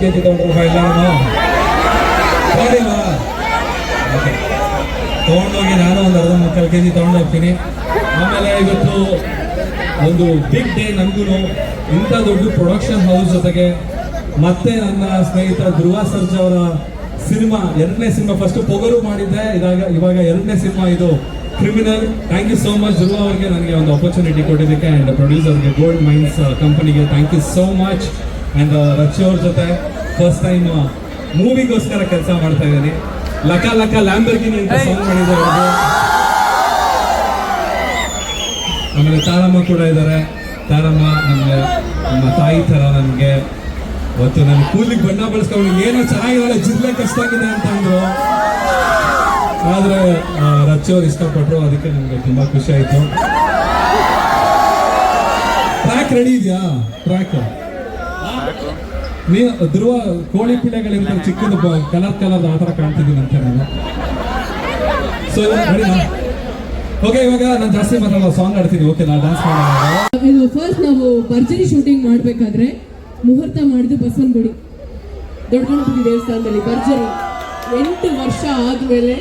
K G ತೊಗೊಂಡ್ರಪ್ಪ okay. ತೊಗೊಂಡೋಗಿ ನಾನು ಒಂದು ಅರ್ಧ ಮುಕ್ಕಾಲು ಕೆ ಜಿ ತೊಗೊಂಡೋಗ್ತೀನಿ ಆಮೇಲೆ ಇವತ್ತು ಒಂದು ಬಿಗ್ ಡೇ ನನಗೂ ಇಂಥ ದೊಡ್ಡ ಪ್ರೊಡಕ್ಷನ್ ಹೌಸ್ ಜೊತೆಗೆ ಮತ್ತೆ ನನ್ನ ಸ್ನೇಹಿತ ಧ್ರುವ ಸರ್ಜ ಅವರ ಸಿನಿಮಾ, ಎರಡನೇ ಸಿನಿಮಾ. ಫಸ್ಟ್ ಪೊಗರು ಮಾಡಿದ್ದೆ. ಇದಾಗ ಇವಾಗ ಎರಡನೇ ಸಿನಿಮಾ ಇದು criminal thank you so much Dhruva ಅವರಿಗೆ. ನನಗೆ ಒಂದು ಆಪರ್ಚುನಿಟಿ ಕೊಟ್ಟಿದ್ದಕ್ಕೆ ಆ್ಯಂಡ್ ಪ್ರೊಡ್ಯೂಸರ್ಗೆ ಗೋಲ್ಡ್ ಮೈನ್ಸ್ ಕಂಪನಿಗೆ thank you so much and Rakshi ಅವ್ರ ಜೊತೆ ಫಸ್ಟ್ ಟೈಮ್ ಮೂವಿಗೋಸ್ಕರ ಕೆಲಸ ಮಾಡ್ತಾ ಇದ್ದೀನಿ. ಲಕ ಲಕ ಲ್ಯಾಂಬರ್ಗಿನಿ ಅಂತ ಸಾಂಗ್ ಮಾಡಿದ್ದಾರೆ. ಆಮೇಲೆ ತಾರಮ್ಮ ಕೂಡ ಇದ್ದಾರೆ. ತಾರಮ್ಮ ನಮಗೆ ನಮ್ಮ ತಾಯಿ ಥರ ನನಗೆ. ಇವತ್ತು ನನ್ನ ಕೂಲಿಗೆ ಬಣ್ಣ ಬಳಸ್ಕೊಂಡು ಏನೋ ಚೆನ್ನಾಗಿದ್ದಾಳೆ ಜಿಲ್ಲೆ ಕಷ್ಟ ಆಗಿದೆ ಅಂತ ಅಂದರು. ಆದರೆ ಆ, ರಚ್ಚಿ ಅವ್ರು ಇಷ್ಟಪಟ್ರು ಅದಕ್ಕೆ ನನಗೆ ತುಂಬ ಖುಷಿ ಆಯಿತು. ಟ್ರ್ಯಾಕ್ ರೆಡಿ ಇದೆಯಾ? ಟ್ರ್ಯಾಕ್ ಧ್ರುವ ಕೋಳಿ ಪಿಳೆಗಳಿಂದ ಚಿಕ್ಕದು ಕಲರ್ ಕಲರ್ ಆ ಥರ ಕಾಣ್ತಿದ್ದೀನಿ ಅಂತ ನಾನು ಸೊ ಓಕೆ. ಇವಾಗ ನಾನು ಜಾಸ್ತಿ ಮಾತಾಡೋ ಸಾಂಗ್ ಆಡ್ತೀನಿ. ಓಕೆ ನಾನು ಡ್ಯಾನ್ಸ್ ಮಾಡೋಣ ಇದು ಫಸ್ಟ್ ನಾವು ಭರ್ಜರಿ ಶೂಟಿಂಗ್ ಮಾಡಬೇಕಾದ್ರೆ ಮುಹೂರ್ತ ಮಾಡಿದ್ದು ಬಸವನಗುಡಿ ದೊಡ್ಡ ಗಣಪತಿ ದೇವಸ್ಥಾನದಲ್ಲಿ ಭರ್ಜರಿ. ಎಂಟು ವರ್ಷ ಆದಮೇಲೆ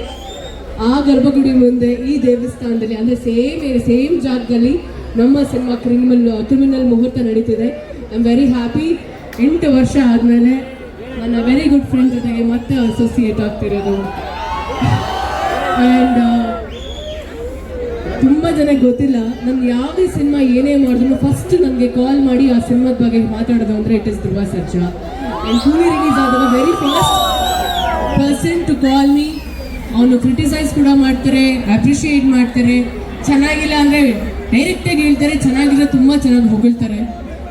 ಆ ಗರ್ಭಗುಡಿ ಮುಂದೆ ಈ ದೇವಸ್ಥಾನದಲ್ಲಿ ಅಂದರೆ ಸೇಮ್ ಸೇಮ್ ಜಾಗದಲ್ಲಿ ನಮ್ಮ ಸಿನಿಮಾ ಕ್ರಿಮಿನಲ್ ಕ್ರಿಮಿನಲ್ ಮುಹೂರ್ತ ನಡೀತಿದೆ. ಐ ಆಮ್ ವೆರಿ ಹ್ಯಾಪಿ ಎಂಟು ವರ್ಷ ಆದಮೇಲೆ ನನ್ನ ವೆರಿ ಗುಡ್ ಫ್ರೆಂಡ್ ಜೊತೆಗೆ ಮತ್ತೆ ಅಸೋಸಿಯೇಟ್ ಆಗ್ತಿರೋದು. ಆ್ಯಂಡ್ ತುಂಬ ಜನಕ್ಕೆ ಗೊತ್ತಿಲ್ಲ ನಮ್ಗೆ ಯಾವುದೇ ಸಿನಿಮಾ ಏನೇ ಮಾಡಿದ್ರು ಫಸ್ಟ್ ನನಗೆ ಕಾಲ್ ಮಾಡಿ ಆ ಸಿನಿಮಾದ ಬಗ್ಗೆ ಮಾತಾಡೋದು ಅಂದರೆ it is Dhruva Sarja and movie release ಆದಾಗ very first person to call me ಅವನು ಕ್ರಿಟಿಸೈಸ್ ಕೂಡ ಮಾಡ್ತಾರೆ ಅಪ್ರಿಷಿಯೇಟ್ ಮಾಡ್ತಾರೆ. ಚೆನ್ನಾಗಿಲ್ಲ ಅಂದರೆ ಡೈರೆಕ್ಟಾಗಿ ಹೇಳ್ತಾರೆ ಚೆನ್ನಾಗಿದ್ರೆ ತುಂಬ ಚೆನ್ನಾಗಿ ಹೊಗಳ್ತಾರೆ.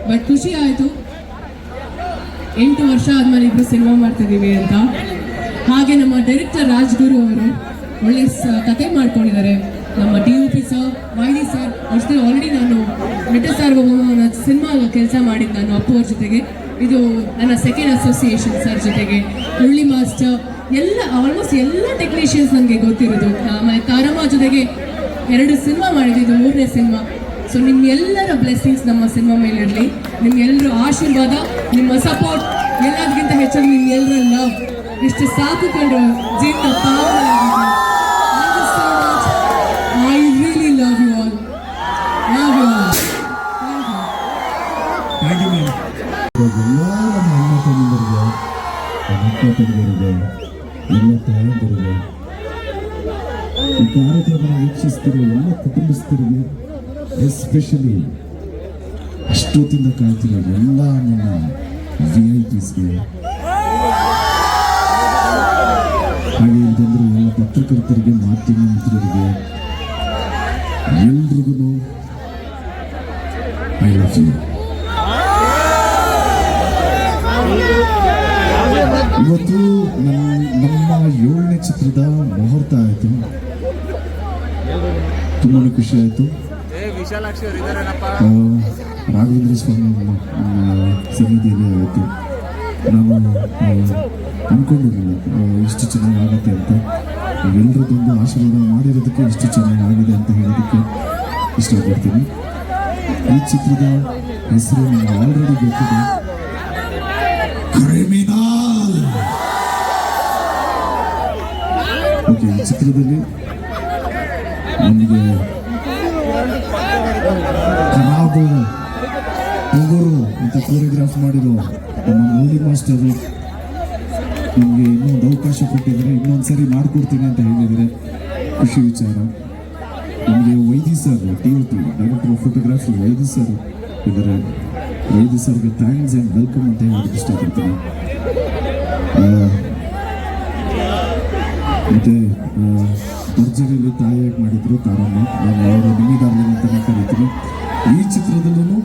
ಬಟ್ ಖುಷಿ ಆಯಿತು. ಎಂಟು ವರ್ಷ ಆದ್ಮೇಲೆ ಇಬ್ಬರು ಸಿನಿಮಾ ಮಾಡ್ತಿದ್ದೀವಿ ಅಂತ. ಹಾಗೆ ನಮ್ಮ ಡೈರೆಕ್ಟರ್ ರಾಜ್ಗುರು ಅವರು ಒಳ್ಳೆ ಕತೆ ಮಾಡ್ಕೊಂಡಿದ್ದಾರೆ. ನಮ್ಮ ಡಿ ಯು ಪಿ ಸರ್ ವೈಡಿ ಸರ್ ಅಷ್ಟೇ ಆಲ್ರೆಡಿ ನಾನು ನಟ ಸಾರ್ವಭೌಮ ಸಿನಿಮಾ ಕೆಲಸ ಮಾಡಿದ್ದು ನಾನು ಅಪ್ಪು ಅವ್ರ ಜೊತೆಗೆ. ಇದು ನನ್ನ ಸೆಕೆಂಡ್ ಅಸೋಸಿಯೇಷನ್ ಸರ್ ಜೊತೆಗೆ. ಹುಳ್ಳಿ ಮಾಸ್ಟರ್ ಎಲ್ಲ ಆಲ್ಮೋಸ್ಟ್ ಎಲ್ಲ ಟೆಕ್ನಿಷಿಯನ್ಸ್ ನನಗೆ ಗೊತ್ತಿರೋದು. ಆಮೇಲೆ ತಾರಮ್ಮ ಜೊತೆಗೆ ಎರಡು ಸಿನಿಮಾ ಮಾಡಿದ್ದು ಮೂರನೇ ಸಿನಿಮಾ. ಸೊ ನಿಮ್ಮೆಲ್ಲರ ಬ್ಲೆಸ್ಸಿಂಗ್ಸ್ ನಮ್ಮ ಸಿನಿಮಾ ಮೇಲೆ ಇರಲಿ. ನಿಮ್ಮೆಲ್ಲರ ಆಶೀರ್ವಾದ, ನಿಮ್ಮ ಸಪೋರ್ಟ್ ಎಲ್ಲದಕ್ಕಿಂತ ಹೆಚ್ಚಾಗಿ ನಿಮ್ಮೆಲ್ಲರ ಲವ್ ಇಷ್ಟು ಸಾಕು ಕಂಡು ಜೀವನ I really love you all love you all thank you ma'am ಎಲ್ಲ ನಮ್ಮ ಅಣ್ಣ ತಮ್ಮಂದಿರಿಗೆ ಅಕ್ಕ ತಂಗಿಯರಿಗೆ ಎಲ್ಲ ತಾಯಂದಿರಿಗೆ ಈ ಕಾರ್ಯಕ್ರಮ ವೀಕ್ಷಿಸ್ತಿರೋ ಎಲ್ಲ ಕುಟುಂಬಸ್ಥರಿಗೆ ಎಸ್ಪೆಷಲಿ ಅಷ್ಟೊತ್ತಿಂದ ಕಾಯ್ತಿರೋ ಎಲ್ಲ ನನ್ನ ವಿ ಐ ಪಿಸ್ಗೆ ಹಾಗೆ ಅಂತಂದ್ರೆ ಎಲ್ಲ ಪತ್ರಕರ್ತರಿಗೆ, ಮಾಧ್ಯಮ ಮಿತ್ರರಿಗೆ, ಎಲ್ರಿಗೂ ಐ ಲವ್ ಯು ಇವತ್ತು ನಮ್ಮ ನಮ್ಮ ಏಳನೇ ಚಿತ್ರದ ಮುಹೂರ್ತ ಆಯಿತು. ತುಂಬಾ ಖುಷಿ ಆಯಿತು. ರಾಘವೇಂದ್ರ ಸ್ವಾಮಿ ಸನ್ನಿಧಿಯಲ್ಲಿ ಆಯಿತು. ನಾನು ಅಂದ್ಕೊಂಡಿರಲಿಲ್ಲ ಇಷ್ಟು ಚೆನ್ನಾಗಿ ಆಗುತ್ತೆ ಅಂತ. ಎಲ್ಲರದೊಂದು ಆಶೀರ್ವಾದ ಮಾಡಿರೋದಕ್ಕೆ ಇಷ್ಟು ಚೆನ್ನಾಗಿ ಆಗಿದೆ ಅಂತ ಹೇಳೋದಕ್ಕೆ ಇಷ್ಟಪಡ್ತೀನಿ. ಈ ಚಿತ್ರದ ಹೆಸರು ನಿಮ್ಗೆ ಆಲ್ರೆಡಿ ಗೊತ್ತಿದೆ. ಕ್ರಿಮಿನಲ್ ಓಕೆ ಈ ಚಿತ್ರದಲ್ಲಿ ನಮಗೆ ಕರಾಬು ಟೊಗರು ಅಂತ ಕೋರಿಯೋಗ್ರಾಫ್ ಮಾಡಿರೋ ನಮ್ಮ ಮೂಲಿ ಮಾಸ್ಟರು ನಮಗೆ ಇನ್ನೊಂದು ಅವಕಾಶ ಕೊಟ್ಟಿದ್ದಾರೆ. ಇನ್ನೊಂದು ಸರಿ ಮಾಡಿಕೊಡ್ತೀನಿ ಅಂತ ಹೇಳಿದರೆ ಖುಷಿ ವಿಚಾರ. ನಮಗೆ Vaidya sir T O T director of photography Vaidya sir ಇದ್ದಾರೆ. ವೈದ್ಯ ಸರ್ಗೆ ಥ್ಯಾಂಕ್ಸ್ ಆ್ಯಂಡ್ ವೆಲ್ಕಮ್ ಅಂತ ಹೇಳೋದಕ್ಕೆ ಇಷ್ಟಪಡ್ತೀನಿ. ಮತ್ತು ಭರ್ಜರಿಯಲ್ಲಿ ತಾಯಿಯಾಗಿ ಮಾಡಿದ್ರು ತಾರಮ್ಮ. ನಾನು ಅವರು ನಿಮಿದಾರ್ಲಿ ಅಂತಲೇ ಕರಿತೀನಿ ಈ ಚಿತ್ರದಲ್ಲೂ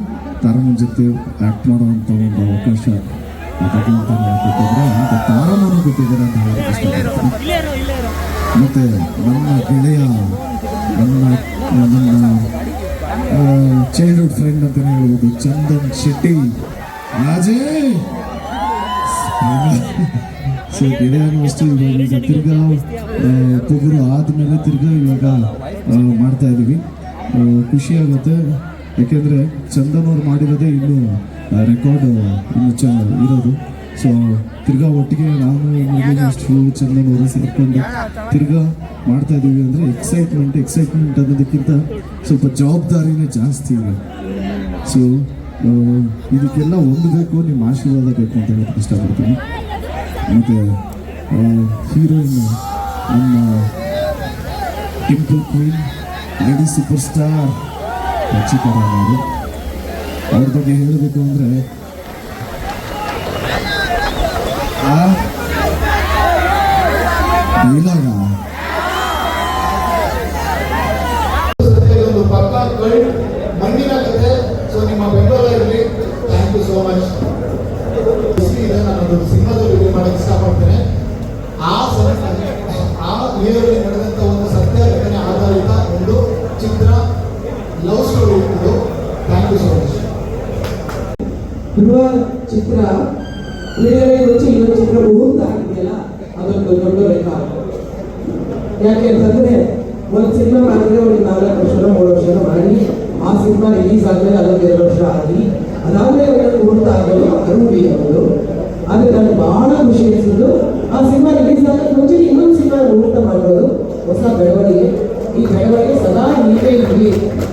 ತಾರಮ್ಮನ ಜೊತೆ ಆ್ಯಕ್ಟ್ ಮಾಡುವಂಥ ಒಂದು ಅವಕಾಶ ಭಗವಂತ ಅಂತ ತಾರಮ್ಮನೂ ಕೊಟ್ಟಿದ್ದಾರೆ ಅಂತ ಮತ್ತೆ ನನ್ನ ಗೆಳೆಯ ನನ್ನ ನನ್ನ ಚೈಲ್ಡ್ಹುಡ್ ಫ್ರೆಂಡ್ ಅಂತಲೇ ಹೇಳ್ಬೋದು. ಚಂದನ್ ಶೆಟ್ಟಿ, ರಾಜೇ! ಸೊ ಗೆಳೆಯನು ಅಷ್ಟೇ ಇವಾಗ ಈಗ ತಿರ್ಗಾ ತೊಗರು ಆದಮೇಲೆ ತಿರ್ಗಾ ಇವಾಗ ಮಾಡ್ತಾ ಇದ್ದೀವಿ ಖುಷಿಯಾಗುತ್ತೆ ಯಾಕೆಂದ್ರೆ ಚಂದನ್ ಅವ್ರು ಮಾಡಿರೋದೇ ಇನ್ನೂ ರೆಕಾರ್ಡ್ ಇನ್ನು ಚ, ಇರೋದು. ಸೊ ತಿರ್ಗಾ ಒಟ್ಟಿಗೆ ನಾನು ಅಷ್ಟು ಚಂದನ್ ಸೇರ್ಕೊಂಡು ತಿರ್ಗಾ ಮಾಡ್ತಾ ಇದ್ದೀವಿ ಅಂದರೆ ಎಕ್ಸೈಟ್ಮೆಂಟ್ ಎಕ್ಸೈಟ್ಮೆಂಟ್ ಅನ್ನೋದಕ್ಕಿಂತ ಸ್ವಲ್ಪ ಜವಾಬ್ದಾರಿನೇ ಜಾಸ್ತಿ ಇದೆ ಸೊ ಇದಕ್ಕೆಲ್ಲ ಹೊಂದಬೇಕು, ನಿಮ್ಮ ಆಶೀರ್ವಾದ ಬೇಕು ಅಂತ ಹೇಳಕ್ಕೆ ಇಷ್ಟಪಡ್ತೀನಿ. ಮತ್ತು ಹೀರೋಯಿನ್ ನಮ್ಮ dimple queen lady superstar Rachita ಅವರು ಅವ್ರ ಬಗ್ಗೆ ಹೇಳಬೇಕು ಅಂದರೆ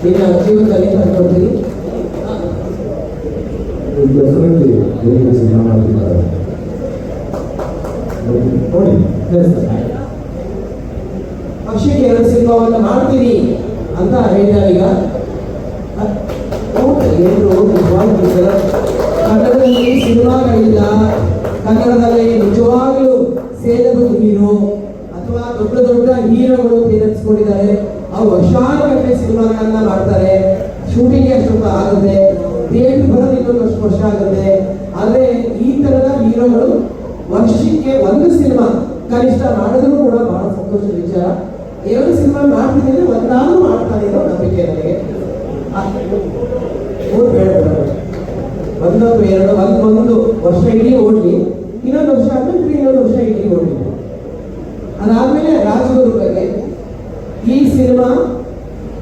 ನಿನ್ನ ಜೀವನದಲ್ಲಿ ಅನ್ಕೊಳ್ತೀನಿ ಡೆಫಿನೆಟ್ಲಿ ಬೇರೆ ಸಿನಿಮಾ ಮಾಡ್ತಿದ್ದಾರೆ. ನೋಡಿ. ವರ್ಷಕ್ಕೆ ಎರಡು ಸಿನಿಮಾವನ್ನು ಮಾಡ್ತೀನಿ ಅಂತ ಹೇಳಿದ್ದಾರೆ ಈಗ. ಸರ್, ಕನ್ನಡದಲ್ಲಿ ಸಿನಿಮಾಗಳಿಲ್ಲ. ಕನ್ನಡದಲ್ಲಿ ನಿಜವಾಗ್ಲೂ ಸೇಲಬಲ್ ನೀರು ಅಥವಾ ದೊಡ್ಡ ದೊಡ್ಡ ಹೀರೋಗಳು ನೆನೆಸ್ಕೊಂಡಿದ್ದಾರೆ ಅವ್ರು ವರ್ಷಾನುಗಟ್ಟಲೆ ಸಿನಿಮಾಗಳನ್ನ ಮಾಡ್ತಾರೆ. ಶೂಟಿಂಗ್ ಅಷ್ಟೊಂದು ಆಗುತ್ತೆ ಥಿಯೇಟರ್ ಬರೋದು ಇನ್ನೊಂದು ವರ್ಷ ಆಗುತ್ತೆ. ಆದರೆ ಈ ತರದ ಹೀರೋಗಳು ವರ್ಷಕ್ಕೆ ಒಂದು ಸಿನಿಮಾ ಕನಿಷ್ಠ ಮಾಡಿದ್ರು ಕೂಡ ಬಹಳ ಸಂತೋಷದ ವಿಚಾರ. ಎರಡು ಸಿನಿಮಾ ಮಾಡ್ತಿದ್ದೀನಿ ಒಂದಾದ್ರೂ ಮಾಡ್ತಾನೆ ಅನ್ನೋ ನಂಬಿಕೆ ನನಗೆ. ಮೂರು ಬೇಡ. ಒಂದೊಂದು, ಎರಡು, ಒಂದು ಒಂದು ವರ್ಷ ಇಡೀ ಓಡ್ಲಿ. ಇನ್ನೊಂದು ವರ್ಷ ಆದ್ಮೇಲೆ ಇನ್ನೊಂದು ವರ್ಷ ಇಡೀ ಓಡ್ಲಿ. ಅದಾದ್ಮೇಲೆ ರಾಜಗುರು ಬಗ್ಗೆ ಸಿನಿಮಾ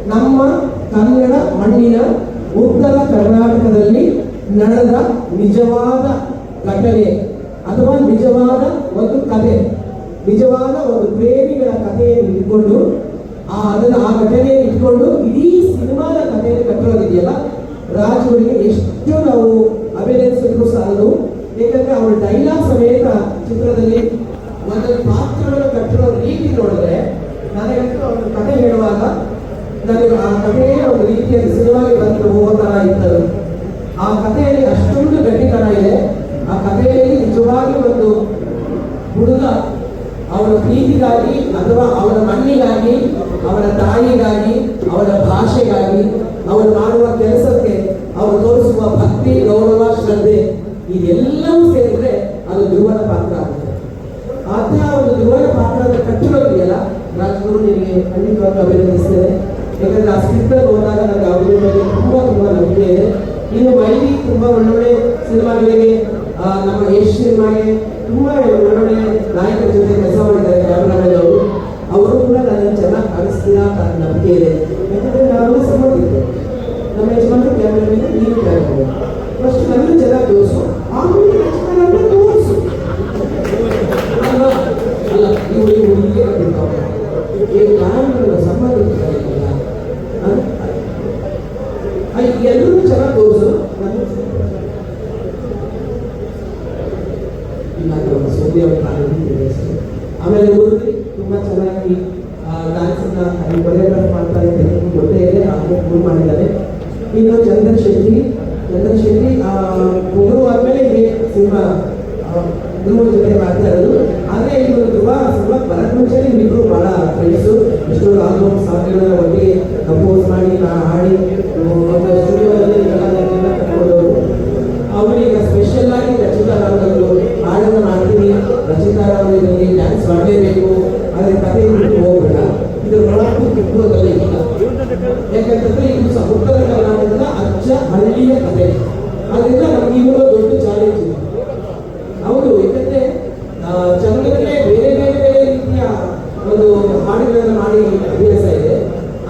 ನಮ್ಮ ಕನ್ನಡ ಮಣ್ಣಿನ ಉತ್ತರ ಕರ್ನಾಟಕದಲ್ಲಿ ನಡೆದ ನಿಜವಾದ ಘಟನೆ ಅಥವಾ ನಿಜವಾದ ಒಂದು ಕಥೆ ನಿಜವಾದ ಒಂದು ಪ್ರೇಮಿಗಳ ಕಥೆಯನ್ನು ಇಟ್ಕೊಂಡು, ಆ, ಅದನ್ನು ಆ ಘಟನೆಯನ್ನು ಇಟ್ಕೊಂಡು ಇಡೀ ಸಿನಿಮಾದ ಕಥೆಯನ್ನು ಕಟ್ಟಿರೋದಿದೆಯಲ್ಲ ರಾಜುವರಿಗೆ ಎಷ್ಟು ನಾವು ಅಭಿನಯಿಸಿದ್ರು ಸಾಲದು. ಏಕೆಂದ್ರೆ ಅವರ ಡೈಲಾಗ್ ಸಮೇತ ಚಿತ್ರದಲ್ಲಿ ಒಂದೊಂದು ಪಾತ್ರವನ್ನು ಕಟ್ಟಿರೋ ರೀತಿ ನೋಡಿದ್ರೆ ನನಗಂತೂ ಒಂದು ಕಥೆ ಹೇಳುವಾಗ ನನಗೆ ಆ ಕಥೆಯೇ ಒಂದು ರೀತಿಯಲ್ಲಿ ಸಿನಿಮಾಗೆ ಬಂದು ಹೋಗೋ ಥರ ಇತ್ತದು ಆ ಕಥೆಯಲ್ಲಿ ಅಷ್ಟೊಂದು ಗಟ್ಟಿತನ ಇದೆ. ಆ ಕಥೆಯಲ್ಲಿ ನಿಜವಾಗಿ ಒಂದು ಹುಡುಗ ಅವನ ಪ್ರೀತಿಗಾಗಿ ಅಥವಾ ಅವನ ಮಣ್ಣಿಗಾಗಿ, ಅವನ ತಾಯಿಗಾಗಿ, ಅವನ ಭಾಷೆಗಾಗಿ, ಅವನು ಮಾಡುವ ಕೆಲಸಕ್ಕೆ ಅವರು ತೋರಿಸುವ ಭಕ್ತಿ, ಗೌರವ, ಶ್ರದ್ಧೆ ಇದೆಲ್ಲವೂ ಸೇರಿದ್ರೆ ಅದು ಧ್ರುವನ ಪಾತ್ರ ಆಗುತ್ತೆ. ಆತ ಒಂದು ಧ್ರುವನ ಪಾತ್ರದ ಕಟ್ಟಿರೋದಿದೆಯಲ್ಲ ರಾಜ್ಗುರು ನಿಮಗೆ ಖಂಡಿತವಾಗಿ ಅಭಿನಂದಿಸ್ತೇನೆ. ಯಾಕಂದ್ರೆ ಆ ಸ್ಕ್ರಿಪ್ಟ್ ಹೋದಾಗ ನನಗೆ ಅವ್ರ ಬಗ್ಗೆ ತುಂಬಾ ತುಂಬಾ ನಂಬಿಕೆ ಇದೆ. ಇನ್ನು ಮೈಲಿ ತುಂಬಾ ಒಳ್ಳೊಳ್ಳೆ ಸಿನಿಮಾಗಳಿಗೆ ನಮ್ಮ ಯಶ್ ಸಿನಿಮಾಗೆ ತುಂಬಾ ಒಳ್ಳೊಳ್ಳೆ ನಾಯಕರ ಜೊತೆ ಕೆಲಸ ಮಾಡಿದ್ದಾರೆ ಕ್ಯಾಮ್ರಾಮನ್ ಅವರು. ಅವರು ಕೂಡ ನನಗೆ ಚೆನ್ನಾಗಿ ಕಾಣಿಸ್ತೀರಾ ಅಂತ ನಂಬಿಕೆ ಇದೆ. ಯಾಕಂದ್ರೆ ನಾವೆಲ್ಲ ಸಂಬಂಧಿಕರು ನಮ್ಮ ಯಜಮಾನ್ರು ಮೇಲೆ ನೀನು ಕ್ಯಾಮ್ರಾ ಫಸ್ಟ್ ನನ್ನ ಚೆನ್ನಾಗಿ ತೋರಿಸು, ಆಮೇಲೆ ಯಜಮಾನರನ್ನ ತೋರಿಸು. ಅಲ್ಲ, ನೀವು ಇವು ಹೀಗೆ ಆಗಿರ್ತಾವೆ ಈ ಕಾರಣಗಳ ಸಂಬಂಧ ಎಲ್ಲರೂ ಚೆನ್ನಾಗಿ ತೋರಿಸು. ಆಮೇಲೆ ಊರಲ್ಲಿ ತುಂಬಾ ಚೆನ್ನಾಗಿ ಡ್ಯಾನ್ಸ್ ಅಲ್ಲಿ ಕೊರಿಯೋಗ್ರಾಫ್ ಮಾಡ್ತಾ ಇದ್ದೇನೆ ಗೊತ್ತೇ ಇದೆ ಫೋನ್ ಮಾಡಿದ್ದಾರೆ. ಇನ್ನು ಚಂದನ್ ಶೆಟ್ಟಿ ಚಂದನ್ ಶೆಟ್ಟಿ ಒಬ್ಬರು ಆದ್ಮೇಲೆ ಹೀಗೆ ಸಿನಿಮಾ ಧ್ರುವ ಜೊತೆ ಮಾಡ್ತಾ ಇರೋದು. ಆದ್ರೆ ಇವರು ಧ್ರುವ ಸ್ವಲ್ಪ ಬರಕ್ ಮುಂಚೆ ಭಾಳ ಫ್ರೆಂಡ್ಸು ಎಷ್ಟೋ ಆಲ್ಬಮ್ ಸಾಂಗ್ಗಳನ್ನ ಒಟ್ಟಿಗೆ ಕಂಪೋಸ್ ಮಾಡಿ ಹಾಡಿ ಸ್ಟುಡಿಯೋದಲ್ಲಿ ಕಲಾವಿದರನ್ನ ಕಟ್ಕೊಂಡವರು ಅವರೀಗ ಸ್ಪೆಷಲ್ ಆಗಿ ರಚಿತಾ ರಾಮಗಳು ಹಾಡನ್ನು ಮಾಡ್ತೀನಿ, ರಚಿತಾ ಇದರಲ್ಲಿ ಡ್ಯಾನ್ಸ್ ಮಾಡಲೇಬೇಕು, ಆದರೆ ಕಥೆ ಬಿಟ್ಟು ಹೋಗ್ಬೇಡ. ಇದು ಒಳಗೂ ಕಿತ್ತೋದಲ್ಲ ಇಲ್ಲ. ಯಾಕಂತಂದ್ರೆ ಇದು ಉತ್ತರ ಕರ್ನಾಟಕದ ಅಜ್ಜ ಹಳ್ಳಿಯ ಕಥೆ. ಅದರಿಂದ ನಮಗೆ ಇವಾಗ ದೊಡ್ಡ ಚಾಲೆಂಜ್ ಇದೆ ಹೌದು ಯಾಕಂದ್ರೆ ಆ, ಚಂದ್ರನಿಗೆ ಬೇರೆ ಬೇರೆ ಬೇರೆ ರೀತಿಯ ಒಂದು ಹಾಡುಗಳನ್ನು ಮಾಡಿ ಅಭ್ಯಾಸ ಇದೆ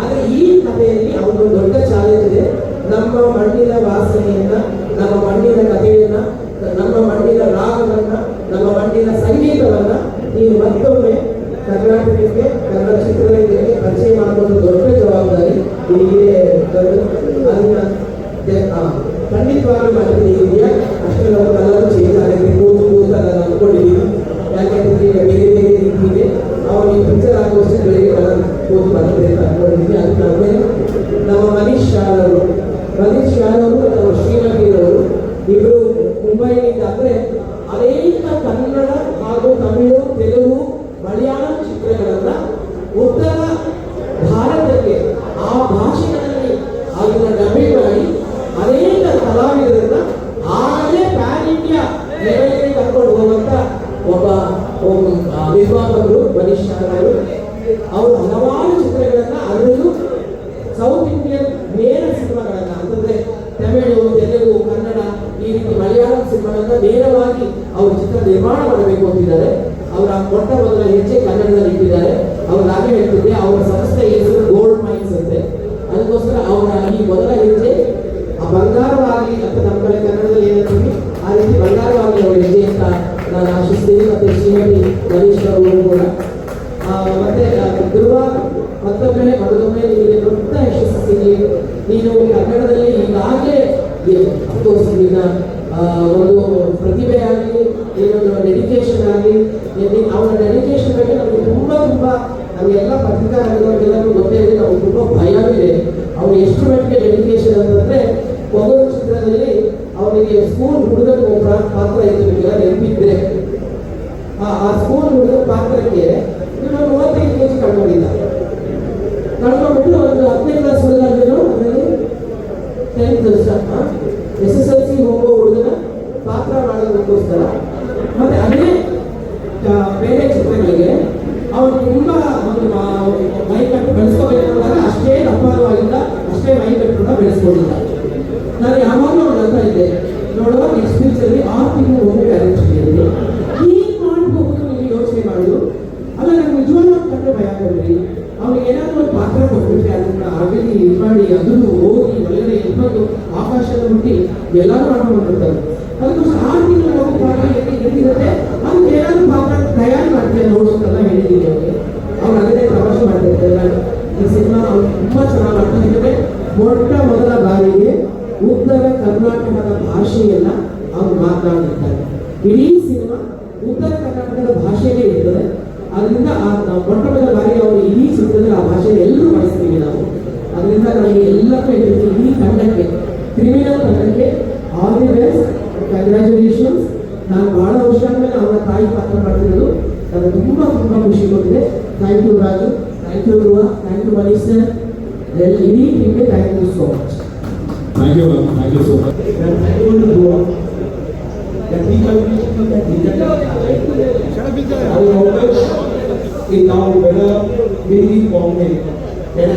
ಆದ್ರೆ ಈ ಕಥೆಯಲ್ಲಿ ಅವನು ದೊಡ್ಡ ಚಾಲೆಂಜ್ ಇದೆ ನಮ್ಮ ಮಣ್ಣಿನ ವಾಸನೆಯನ್ನ ನಮ್ಮ ಮಣ್ಣಿನ ಕಥೆಯನ್ನ ನಮ್ಮ ಮಣ್ಣಿನ ನೀನು ಮತ್ತೊಮ್ಮೆ ಕರ್ನಾಟಕಕ್ಕೆ ಕನ್ನಡ ಚಿತ್ರರಂಗಕ್ಕೆ ಪರಿಚಯ ಮಾಡುವುದು ದೊಡ್ಡ ಜವಾಬ್ದಾರಿ. ನಿನಗೆ ಅದನ್ನ ಮಾಡ್ತೀನಿ ಇದೆಯಾ ಅಷ್ಟೇ ನಾವು ಎಲ್ಲರೂ ಚೇಂಜ್ ಆಗುತ್ತೆ ಕೂತು ಕೂತು ನಾನು ಅನ್ಕೊಂಡಿದ್ದೀನಿ ಯಾಕೆಂದ್ರೆ ಬೇರೆ ಬೇರೆ ರೀತಿಗೆ ಅವ್ರು ಈ ಪಿಕ್ಚರ್ ಆಗುವಷ್ಟು ಬೇರೆ ಕಲರ್ ಕೂತು ಬರ್ತದೆ ಅಂತ ಅನ್ಕೊಂಡಿದ್ದೀನಿ ಅದಕ್ಕೆ ನಮ್ಮ ಮನೀಶ್ ಶಾಲ್ ಅವರು ಮನೀಶ್ ಶಾಲ್ ಅವರು ನಮ್ಮ ಶ್ರೀಲಂಕೆಯವರು ಇಬ್ಬರು ಮುಂಬೈನಿಂದ ಅಂದ್ರೆ ಅನೇಕ ಕನ್ನಡ ಹಾಗೂ ತಮಿಳು, ತೆಲುಗು, ಮಲಯಾಳಂ ಚಿತ್ರಗಳನ್ನ ಉತ್ತರ ಭಾರತಕ್ಕೆ ಆ ಭಾಷೆಗಳಲ್ಲಿ ಅದನ್ನ ಡಬ್ಬಿಂಗ್ ಮಾಡಿ ಅನೇಕ ಕಲಾವಿದರನ್ನ ಆಗಲೇ ಪ್ಯಾನ್ ಇಂಡಿಯಾ ಲೆವೆಲ್ಗೆ ಕರ್ಕೊಂಡು ಹೋಗುವಂತ ಒಬ್ಬ ನಿರ್ಮಾಪಕರು ಮನೀಶ್ ಅವರು ಅವರು ಹಲವಾರು ನಿರ್ಮಾಣ ಮಾಡಬೇಕು ಅಂತಿದ್ದಾರೆ. ಅವರ ಕೊಟ್ಟ ಮೊದಲ ಹೆಜ್ಜೆ ಕನ್ನಡದಲ್ಲಿ ಇಟ್ಟಿದ್ದಾರೆ. ಅವ್ರು ಹಾಗೆ ಹೇಳ್ತಿದ್ದೆ, ಅವರ ಸಂಸ್ಥೆ ಹೆಸರು ಗೋಲ್ಡ್ ಮೈನ್ಸ್ ಅಂತೆ. ಅದಕ್ಕೋಸ್ಕರ ಅವರ ಈ ಮೊದಲ ಹೆಜ್ಜೆ, ಆ ಬಂಗಾರವಾಗಿ ಅಂತ ನಮ್ಮ ಕಡೆ ಕನ್ನಡದಲ್ಲಿ ಏನಂತೀವಿ, ಆ ರೀತಿ ಬಂಗಾರವಾಗಿ ಅವರ ಹೆಜ್ಜೆ ಅಂತ ನಾನು ಆಶಿಸ್ತೀನಿ. ಮತ್ತೆ ಶ್ರೀಮತಿ ಗಣೇಶ್ ಅವರು ಕೂಡ. ಮತ್ತೆ ಧ್ರುವ ಮತ್ತೊಮ್ಮೆ ಮಗದೊಮ್ಮೆ ನಿಮಗೆ ದೊಡ್ಡ ಯಶಸ್ಸು ನೀನು ಕನ್ನಡದಲ್ಲಿ ಈಗಾಗಲೇ, ಅಫ್ಕೋರ್ಸ್ ಒಂದು ಪ್ರತಿಭೆ ಆಗಲಿ ಏನೊಂದು ಡೆಡಿಕೇಶನ್ ಆಗಲಿ ಅವರ ಡೆಡಿಕೇಶನ್ ಬಗ್ಗೆ ನಮಗೆ ತುಂಬ ತುಂಬ ನಮಗೆಲ್ಲ ಪತ್ರಿಕಾ ಗೊತ್ತೇ ಇದೆ. ನಮಗೆ ತುಂಬ ಭಯವಿದೆ ಅವ್ರು ಎಷ್ಟು ಮಟ್ಟಿಗೆ ಡೆಡಿಕೇಶನ್ ಅಂತಂದ್ರೆ, ಒಂದೊಂದು ಚಿತ್ರದಲ್ಲಿ ಅವನಿಗೆ ಸ್ಕೂಲ್ ಹುಡುಗನ ಪಾತ್ರ ಇತ್ತು. ನಿಮಗೆಲ್ಲ ನೆನಪಿದ್ರೆ ಆ ಸ್ಕೂಲ್ ಹುಡುಗನ ಪಾತ್ರಕ್ಕೆ ನಿಮ್ಮ ಮೂವತ್ತೈದು ಕೆ ಜಿ ಕಳ್ಕೊಂಡಿದ್ದ. ಕಳ್ಕೊಂಡ್ಬಿಟ್ಟು ಒಂದು ಹತ್ತನೇ ಕ್ಲಾಸ್ ಹುಡುಗ ಅದರಲ್ಲಿ ಟೆಂತ್ ಎಸ್ ಎಸ್ ಎಲ್ ಪಾತ್ರ ಮಾಡೋದಕ್ಕೋಸ್ಕರ ಮತ್ತೆ ಅದೇ ಬೇರೆ ಚಿತ್ರಗಳಿಗೆ ಅವರು ತುಂಬ ಒಂದು ಮಾ- ಮೈ ಕಟ್ಟು ಬೆಳೆಸ್ಕೋಬೇಕು ಅಂದಾಗ ಅಷ್ಟೇ ಅಪಾರವಾಗಿಲ್ಲ, ಅಷ್ಟೇ ಮೈ ಕಟ್ಟು ಕೂಡ ಬೆಳೆಸ್ಕೊಂಡಿಲ್ಲ ನಾನು ಯಾವಾಗಲೂ ಹತ್ರ ಇದ್ದೆ, ನೋಡುವ ನೆಕ್ಸ್ಟ್ ಪಿಕ್ಚರ್ಲಿ ಆರು ತಿಂಗಳು ಹೋಗಿ ಅರೇಂಜ್ ಮಾಡಿದ್ದೀನಿ ಮಾಡಬಹುದು ನೀವು ಯೋಚನೆ ಮಾಡು ಅಲ್ಲ ನಮ್ಗೆ ನಿಜವಾಗ್ಲೂ ಕಂಡ್ರೆ ಭಯ ಆಗಲ್ರಿ ಅವ್ರಿಗೆ ಏನಾದ್ರು ಒಂದು ಪಾತ್ರ ಕೊಟ್ಬಿಟ್ರೆ ಅದನ್ನ ಆಗಲಿ ಇದು ಮಾಡಿ ಅದನ್ನು ಹೋಗಿ ಒಳ್ಳೆ ಇಬ್ಬರು ಆಕಾಶದ ಮುಟ್ಟಿ ಎಲ್ಲರೂ ಮಾಡ್ಕೊಂಡಿರ್ತಾರೆ ಅದಕ್ಕೋಸ್ಕರ ಆರು ತಿಂಗಳು ಅವ್ನು ಎಲ್ಲಿ ಏನಾದ್ರು ಪಾಪ ತಯಾರು ಮಾಡ್ತಾರೆ ನೋಡು ಹೇಳಿದ್ದೀವಿ ಅವ್ರಿಗೆ ಅವ್ರು. ಅದನ್ನೇ ಪ್ರವಾಸ ಮಾಡ್ತಿರ್ತಾರೆ ಈ ಸಿನಿಮಾ ಅವ್ರು ತುಂಬಾ ಚೆನ್ನಾಗಿ ಮಾಡ್ತಾರೆ ಯಾಕಂದ್ರೆ ಮೊಟ್ಟ ಮೊದಲ ಬಾರಿಗೆ ಉತ್ತರ ಕರ್ನಾಟಕದ ಭಾಷೆಯನ್ನ ಅವ್ರು ಮಾತನಾಡಿರ್ತಾರೆ ಇಡೀ ಸಿನಿಮಾ ಉತ್ತರ ಕರ್ನಾಟಕದ ಭಾಷೆಯೇ ಇರ್ತದೆ. ಅದರಿಂದ ಆ ಮೊಟ್ಟ ಮೊದಲ ಬಾರಿ ಅವರು ಇಡೀ ಚಿತ್ರದಲ್ಲಿ ಆ ಭಾಷೆಯನ್ನು ಎಲ್ಲರೂ ಬಳಸ್ತೀವಿ ನಾವು. ಅದರಿಂದ ನಾವು ಎಲ್ಲಕ್ಕೂ ಹೇಳ್ತೀವಿ ಈ ತಂಡಕ್ಕೆ. ಕ್ರಿಮಿನಲ್ ತಂಡಕ್ಕೆ ಆಲ್ ದಿ ಬೆಸ್ಟ್ ಕಂಗ್ರ್ಯಾಚುಲೇಷನ್ಸ್ ಪಾತ್ರ ಮಾಡ್ತಿರೋದು ನನಗೆ ತುಂಬಾ ತುಂಬಾ ಖುಷಿ ಕೊಟ್ಟಿದೆ thank you Raju thank you Dhruva thank you Manish sir ಎಲ್ಲ ಇಡೀ ಟೀಮ್ಗೆ thank you so much Thank you, ma'am. Thank you so much. And I want to go that he continues that he can I will always in now whether maybe Bombay then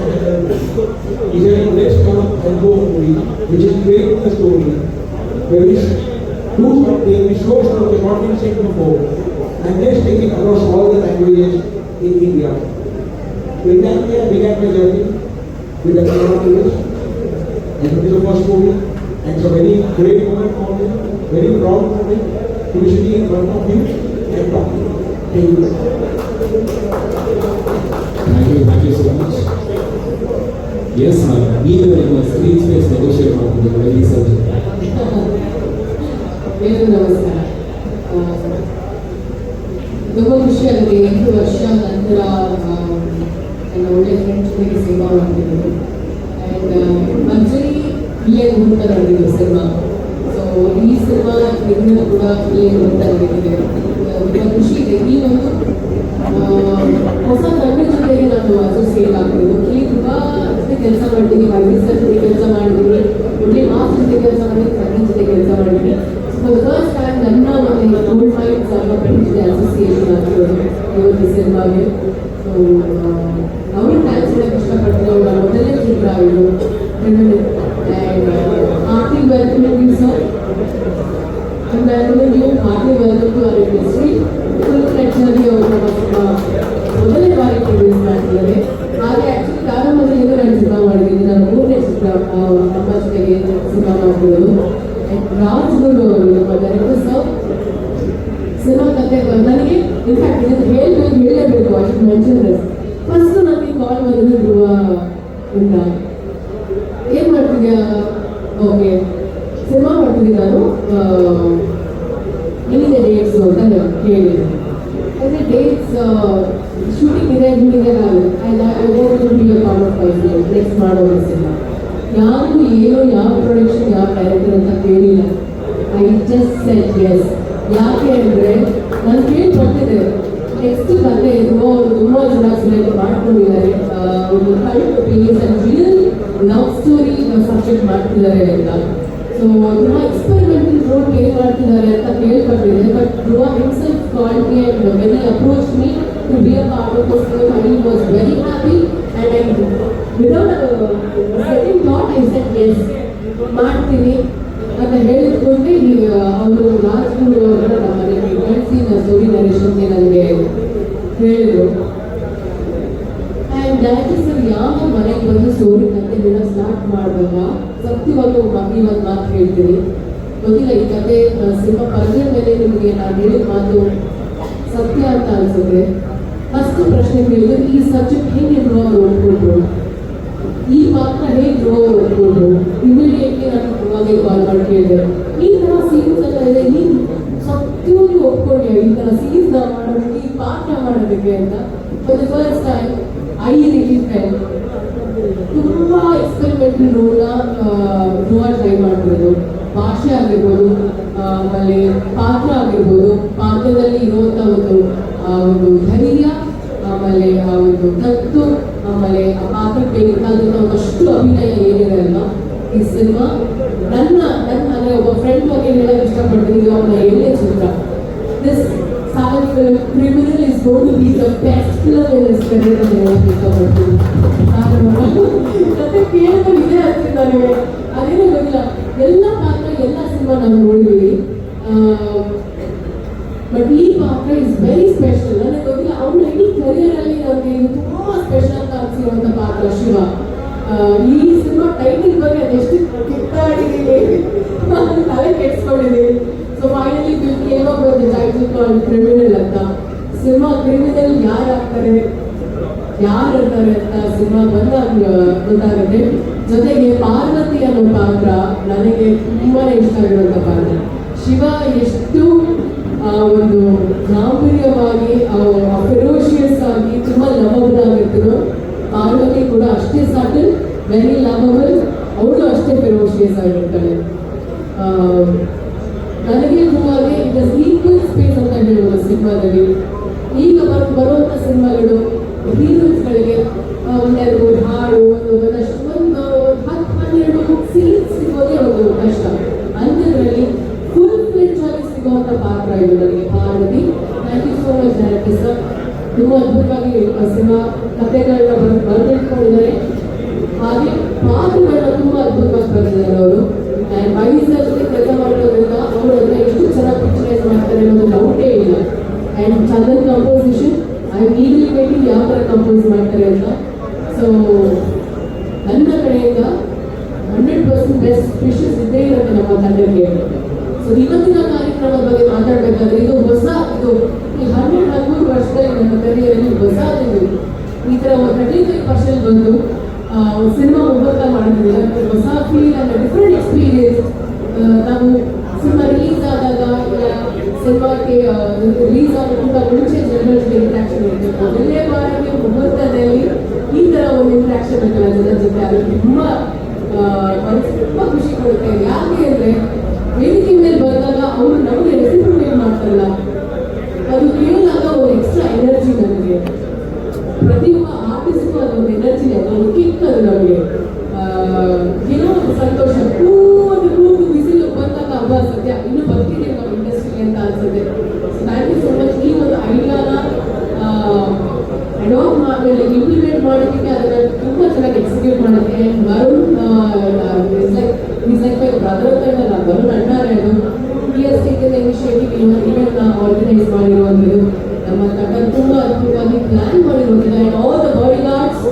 is a next come and go movie which is great the story. There do something which the that was not been and they take it across all the languages in India. We in that began journey with the Corona tours, and it was the first movie, and it's a very great moment for me, very proud moment to be sitting in front of you and talking. Thank you. Thank you, thank you so much. Yes, ma'am. Neither of us, three space negotiator, the very subject. ಎಲ್ಲರಿಗೂ ನಮಸ್ಕಾರ ಆ, ತುಂಬ ಖುಷಿ ಆಗಿದೆ ಎಂಟು ವರ್ಷ ನಂತರ ಆ, ನನ್ನ ಒಳ್ಳೆ ಫ್ರೆಂಡ್ಸ್ ಜೊತೆಗೆ ಸಿನಿಮಾ ಮಾಡ್ತಿರೋದು ಆ್ಯಂಡ್ ಮಂಜರಿ ಇಲ್ಲೇ ಮುಹೂರ್ತ ನಡೆದಿದ್ದು ಸಿನಿಮಾ ಸೊ ಈ ಸಿನಿಮಾ ಇದನ್ನು ಕೂಡ ಇಲ್ಲೇ ಮುಹೂರ್ತ ನಡೀತಿದೆ ಆ, ತುಂಬ ಖುಷಿ ಇದೆ ಈ ಒಂದು ಆ, ಹೊಸ ತಂಡ ಜೊತೆಗೆ ನಾನು ಅಸೋಸಿಯೇಟ್ ಆಗ್ತಿದ್ದು ಇಲ್ಲಿ ತುಂಬ ಕೆಲಸ ಮಾಡ್ತೀನಿ ವೈದ್ಯ ಸರ್ ಜೊತೆ ಕೆಲಸ ಮಾಡಿದ್ದೀನಿ ಒಳ್ಳೆ ಮಾಸ್ ಜೊತೆ ಕೆಲಸ ಮಾಡಿದ್ದೀನಿ ತಂಡ ಜೊತೆ ಕೆಲಸ ಮಾಡಿದ್ದೀನಿ ಸೊ ಫಸ್ಟ್ ಟೈಮ್ ನನ್ನ ಒಂದು ಗೋಲ್ಡ್ ಮೈನ್ಸ್ ಅನ್ನೋ ಫ್ರೆಂಡ್ ಜೊತೆ ಅಸೋಸಿಯೇಷನ್ ಆಗ್ತಿರೋದು ಇವತ್ತು ಸಿನಿಮಾಗೆ ಸೊ ಅವರು ಥ್ಯಾಂಕ್ಸ್ ಹೇಳಕ್ಕೆ ಇಷ್ಟಪಡ್ತೀನಿ ಅವರ ಮೊದಲನೇ ಚಿತ್ರ ಇದು hearty welcome you sir hearty welcome to our industry. Full ಅವರು ಮೊದಲನೇ ಬಾರಿ ಪ್ರೊಡ್ಯೂಸ್ ಮಾಡ್ತಿದ್ದಾರೆ ಹಾಗೆ ಆ್ಯಕ್ಚುಲಿ ಕಾರಣ ಮೊದಲಿಗೆ ನಾನು ಸಿನಿಮಾ ಮಾಡಿದ್ದೀನಿ ನಾನು ಮೂರನೇ ಚಿತ್ರ ಆ, ನಮ್ಮ ಜೊತೆಗೆ ರಾಜ್ ಗುರು ಅವರು ಡೈರೆಕ್ಟರ್ ಸರ್ ಸಿನಿಮಾ ಕತೆ ನನಗೆ ಇನ್ಫ್ಯಾಕ್ಟ್ ಇದನ್ನು ಹೇಳ್ಬೇಕು ಹೇಳಲೇಬೇಕು I should mention this first ನನಗೆ ಕಾಲ್ ಮಾಡಿದ್ರು ಧ್ರುವ ಇಂದ ಏನು ಮಾಡ್ತಿದ್ಯಾ ಓಕೆ ಸಿನಿಮಾ ಮಾಡ್ತಿದ್ದೆ ನಾನು ಎಲ್ಲಿದೆ ಡೇಟ್ಸ್ ಅಂತ ಕೇಳಿ ಕೇಳಿದೆ ಅದೇ ಡೇಟ್ಸ್ ಶೂಟಿಂಗ್ ಇದೆ ಹಿಂಗಿದೆ ನಾನು I want to be a part of my next ಮಾಡೋ ಸಿನಿಮಾ. ಯಾರಿಗೂ ಏನು ಯಾವ ಪ್ರೊಡಕ್ಷನ್ ಯಾವ ಡೈರೆಕ್ಟರ್ ಅಂತ ಕೇಳಿಲ್ಲ. ಐ ಜಸ್ಟ್ ಸೆಟ್ ಎಸ್ ಯಾಕೆ ಅಂದರೆ ನಾನು ಕೇಳ್ಪಟ್ಟಿದ್ದೆ ನೆಕ್ಸ್ಟ್ ಕತೆ ಇರುವ ತುಂಬ ಜನ ಸೆಲೆಕ್ಟ್ ಮಾಡ್ಕೊಂಡಿದ್ದಾರೆ. ಒಂದು cult piece and real love story subject ಮಾಡ್ತಿದ್ದಾರೆ ಅಂತ. ಸೊ ತುಂಬ ಎಕ್ಸ್ಪೆರಿಮೆಂಟಲ್ ರೋಡ್ ಪ್ಲೇ ಮಾಡ್ತಿದ್ದಾರೆ ಅಂತ ಕೇಳ್ಪಟ್ಟಿದೆ but Dhruva himself call me when I approach me to be a part of this film I was very happy and I without second thought I yes ಮಾಡ್ತೀನಿ ಅಂತ ಹೇಳಿದ್ಕೊಂಡೆ ಅವರು ರಾಜ್ಗುರು ಅವರ ಮನೆಗೆ ಕಳಿಸಿ ನನ್ನ ಸ್ಟೋರಿ ನರೇಶನ್ಗೆ ನನಗೆ ಹೇಳಿದರು ಆ್ಯಂಡ್ ಡೈರೆಕ್ಟರ್ ಸರ್ ಯಾವ ಮನೆಗೆ ಬಂದು ಸ್ಟೋರಿ ಕತೆ ದಿನ ಸ್ಟಾರ್ಟ್ ಮಾಡುವಾಗ ಸತ್ಯವಾದ ಒಂದು ಮಾತು ಹೇಳ್ತೀನಿ ಗೊತ್ತಿಲ್ಲ ಈ ಕತೆ ಸಿನಿಮಾ ಪರದೆ ಮೇಲೆ ನಿಮಗೆ ನಾನು ಹೇಳಿದ ಮಾತು ಸತ್ಯ ಅಂತ ಅನ್ಸುತ್ತೆ ಫಸ್ಟ್ ಪ್ರಶ್ನೆ ಕೇಳಿದ್ರು, ಈ ಸಬ್ಜೆಕ್ಟ್ ಹೇಗೆ ಗ್ರೋ ಒಪ್ಕೊಂಡ್ರು ಈ ಪಾತ್ರ ಹೇಗೆ ಗ್ರೋ ಒಪ್ಕೊಂಡ್ರು ಇಮಿಡಿಯೇಟ್ಲಿ ನಾನು ಅವಾಗೆ ಕಾಲ್ ಮಾಡಿ ಕೇಳಿದೆ. ಈ ಥರ ಸೀನ್ಸ್ ಎಲ್ಲ ಇದೆ, ನೀನು ಸತ್ಯವಾಗಿ ಒಪ್ಕೊಂಡೆ ಈ ಥರ ಸೀನ್ಸ್ ಮಾಡೋದಕ್ಕೆ, ಈ ಪಾತ್ರ ಮಾಡೋದಕ್ಕೆ ಅಂತ? For the first time I release time ತುಂಬ ಎಕ್ಸ್ಪೆರಿಮೆಂಟಲ್ ರೋಲ್ ಟ್ರೈ ಮಾಡ್ಬೋದು. ಭಾಷೆ ಆಗಿರ್ಬೋದು ಆಮೇಲೆ ಪಾತ್ರ ಆಗಿರ್ಬೋದು, ಪಾತ್ರದಲ್ಲಿ ಇರುವಂಥ ಒಂದು ಒಂದು ಧೈರ್ಯ ಆಮೇಲೆ ಆ ಒಂದು ತತ್ತು ಆಮೇಲೆ ಆ ಪಾತ್ರಕ್ಕೆ ನಾವು ಅಷ್ಟು ಅಭಿನಯ ಏನಿದೆ ಅಲ್ಲ ಈ ಸಿನಿಮಾ ನನ್ನ ನನ್ನ ಅಂದರೆ ಒಬ್ಬ ಫ್ರೆಂಡ್ ಬಗ್ಗೆ ಹೇಳಕ್ ಇಷ್ಟಪಡ್ತೀನಿ ಅವನ ಎಲ್ಲೇ ಚಿತ್ರ. This ಸಾಲನ್ film Criminal is go to be the best film is career ಅಂತ ಹೇಳೋಕೆ ಇಷ್ಟಪಡ್ತೀನಿ. ಮತ್ತೆ ಕೇಳಿದ್ರೆ ಇದೇ ಆಗ್ತದೆ ನನಗೆ ಅದೇನೋ ಗೊತ್ತಿಲ್ಲ. ಎಲ್ಲ ಪಾತ್ರ, ಎಲ್ಲ ಸಿನಿಮಾ ನಾವು ನೋಡಿದ್ದೀವಿ ಬಟ್ ಈ ಪಾತ್ರ ಇಸ್ ವೆರಿ ಸ್ಪೆಷಲ್ ನನಗೆ ಗೊತ್ತಿಲ್ಲ ಅವನ ಇಡೀ ಕರಿಯರ್ ಅಲ್ಲಿ ನನಗೆ ತುಂಬಾ ಸ್ಪೆಷಲ್ ಅಂತ ಅನ್ಸಿರುವಂತ ಪಾತ್ರ, ಶಿವ. ಈ ಸಿನಿಮಾ ಟೈಟಲ್ ಬಗ್ಗೆ ಅದೆಷ್ಟು ಕಿತ್ತಾಡಿದೀನಿ ನಾನು ತಲೆ ಕೆಡ್ಸ್ಕೊಂಡಿದ್ದೀನಿ. So finally with title call Criminal ಅಂತ. ಸಿನಿಮಾ ಕ್ರಿಮಿನಲ್ ಯಾರಾಗ್ತಾರೆ? ಯಾರು ಇರ್ತಾರೆ ಅಂತ ಸಿನಿಮಾ ಬಂದಾಗ ಗೊತ್ತಾಗುತ್ತೆ ಜೊತೆಗೆ ಪಾರ್ವತಿ ಅನ್ನೋ ಪಾತ್ರ ನನಗೆ ತುಂಬಾನೇ ಇಷ್ಟ ಆಗಿರುವಂತ ಪಾತ್ರ. ಶಿವ ಎಷ್ಟು ಆ, ಒಂದು ಗಾಂಭೀರ್ಯವಾಗಿ ಫೆರೋಷಿಯಸ್ ಆಗಿ ತುಂಬಾ ಲವಬಲ್ ಆಗಿದ್ದರು ಪಾರ್ವತಿ ಕೂಡ ಅಷ್ಟೇ ಸಾಟಲ್ ವೆರಿ ಲವಬಲ್ ಅವಳು ಅಷ್ಟೇ ಫೆರೋಷಿಯಸ್ ಆಗಿರ್ತಾಳೆ. ನನಗೆ ತುಂಬಾನೇ ಈಗ ಈಕ್ವಲ್ ಸ್ಪೇಸ್ ಅಂತ ಹೇಳುವ ಸಿನಿಮಾದಲ್ಲಿ ಈಗ ಬರ್ ಬರುವಂಥ ಸಿನಿಮಾಗಳು ಹೀರೋಸ್ಗಳಿಗೆ ಒಂದೆರಡು ಹಾಡು ಒಂದು ಒಂದಷ್ಟು ಒಂದು ಹತ್ತು ಹನ್ನೆರಡು ಸೀನ್ಸ್ ಸಿಗೋದೇ ಒಂದು ಕಷ್ಟ. ಅಂಥದ್ರಲ್ಲಿ ಫ್ಲೆಜ್ ಪಾತ್ರ ಇದು ನನಗೆ Parvathi. Thank you so much director sir ತುಂಬಾ ಅದ್ಭುತವಾಗಿ ಸಿನಿಮಾ ಕಥೆಗಳನ್ನ ಬರ್, ಬರೆದಿಟ್ಕೊಂಡಿದ್ದಾರೆ. ಹಾಗೆ ಪಾತ್ರಗಳನ್ನ ತುಂಬಾ ಅದ್ಭುತವಾಗಿ ಬರೆದಿದ್ದಾರೆ ಅವರು. ವಯಸ್ಸಲ್ಲಿ ಕೆಲಸ ಮಾಡೋದ್ರಿಂದ ಅವರು ಅದನ್ನ ಎಷ್ಟು ಚೆನ್ನಾಗಿ ಪಿಕ್ಚರೈಸ್ ಮಾಡ್ತಾರೆ ಅನ್ನೋದು ಡೌಟೇ ಇಲ್ಲ. And Chandan composition I eagerly waiting ಯಾವ ಥರ ಕಂಪೋಸ್ ಮಾಡ್ತಾರೆ ಅಂತ. ಸೊ ನನ್ನ ಕಡೆಯಿಂದ ಹಂಡ್ರೆಡ್ ಪರ್ಸೆಂಟ್ ಬೆಸ್ಟ್ ವಿಶಸ್ ಇದ್ದೇ ಇರುತ್ತೆ ನಮ್ಮ ತಂಡಕ್ಕೆ. ಸೊ ಇವತ್ತಿನ ಕಾರ್ಯಕ್ರಮದ ಬಗ್ಗೆ ಮಾತಾಡಬೇಕಾದ್ರೆ ಇದು ಹೊಸ, ಇದು ಈ ಹನ್ನೆರಡು, ಹದಿಮೂರು ವರ್ಷದಲ್ಲಿ ನನ್ನ ಕರಿಯರಲ್ಲಿ ಹೊಸ ಇದು ಈ ಥರ ಥರ್ಟಿ ಫೈವ್ ಪರ್ಸೆಂಟ್ ಬಂದು ಸಿನಿಮಾ ಮುಹೂರ್ತ ಮಾಡಿದ್ರೆ. ಹೊಸ ಫೀಲ್ ಅಂಡ್ ಡಿಫ್ರೆಂಟ್ ಎಕ್ಸ್ಪೀರಿಯನ್ಸ್ ನಾವು ಸಿನಿಮಾ ರಿಲೀಸ್ ಆದಾಗ ಇಲ್ಲ ಸಿನಿಮಾಕ್ಕೆ ರಿಲೀಸ್ ಆಗೋಕ್ಕಿಂತ ಮುಂಚೆ ಜನರ ಜೊತೆ ಇಂಟ್ರಾಕ್ಷನ್ ಇರಬೇಕು ಮೊದಲನೇ ಬಾರಿಗೆ ಮುಹೂರ್ತದಲ್ಲಿ ಈ ಥರ ಒಂದು ಇಂಟ್ರಾಕ್ಷನ್ ಜನರ ಜೊತೆ. ಅದು ತುಂಬ ತುಂಬ ಖುಷಿ ಕೊಡುತ್ತೆ ಯಾಕೆ ಅಂದರೆ ವೇದಿಕೆ ಮೇಲೆ ಬಂದಾಗ ಅವರು ನಮಗೆ ರೆಸಿಪ್ರಿಕೇಟ್ ಮಾಡ್ತಾರಲ್ಲ ಅದು ಕೇಳಿದಾಗ ಒಂದು ಎಕ್ಸ್ಟ್ರಾ ಎನರ್ಜಿ ನನಗೆ ಪ್ರತಿಯೊಬ್ಬ ಆರ್ಟಿಸ್ಟ್ಗೂ ಅದೊಂದು ಎನರ್ಜಿ ಅದೊಂದು ಕಿಕ್ ಅದು ನಮಗೆ ಆ, ಏನೋ ಒಂದು ಸಂತೋಷ ಕೂದು ಕೂದು ಬಿಸಿಲು ಬಂದಾಗ ಹಬ್ಬ ಸದ್ಯ ಇನ್ನು ಬರ್ತಿದೆ ನಾವು ಇಂಡಸ್ಟ್ರಿ ಅಂತ ಅನ್ಸುತ್ತೆ ಥ್ಯಾಂಕ್ ಯು ಸೊ ಮಚ್ ಈ ಒಂದು ಐಡಿಯಾನ ಅಡಾಪ್ಟ್ ಮಾಡಿ ಇಂಪ್ಲಿಮೆಂಟ್ ಮಾಡೋದಕ್ಕೆ ಅದನ್ನ ತುಂಬ ಚೆನ್ನಾಗಿ ಎಕ್ಸಿಕ್ಯೂಟ್ ಮಾಡೋಕ್ಕೆ Varun is like is like my brother ಅಂತ ಇಲ್ಲ ವರುಣ್ ಅಣ್ಣಾರೆ ಅದು ಪಿ ಎಸ್ ಟೇಕನ್ ಇನಿಷಿಯೇಟಿವ್ ಇವನ್ನ ಆರ್ಗನೈಸ್ ಮಾಡಿರುವಂಥದ್ದು ನಮ್ಮ ತಂಡ ತುಂಬ ಅದ್ಭುತವಾಗಿ ಪ್ಲಾನ್ ಮಾಡಿರುವಂಥದ್ದು and all the bodyguards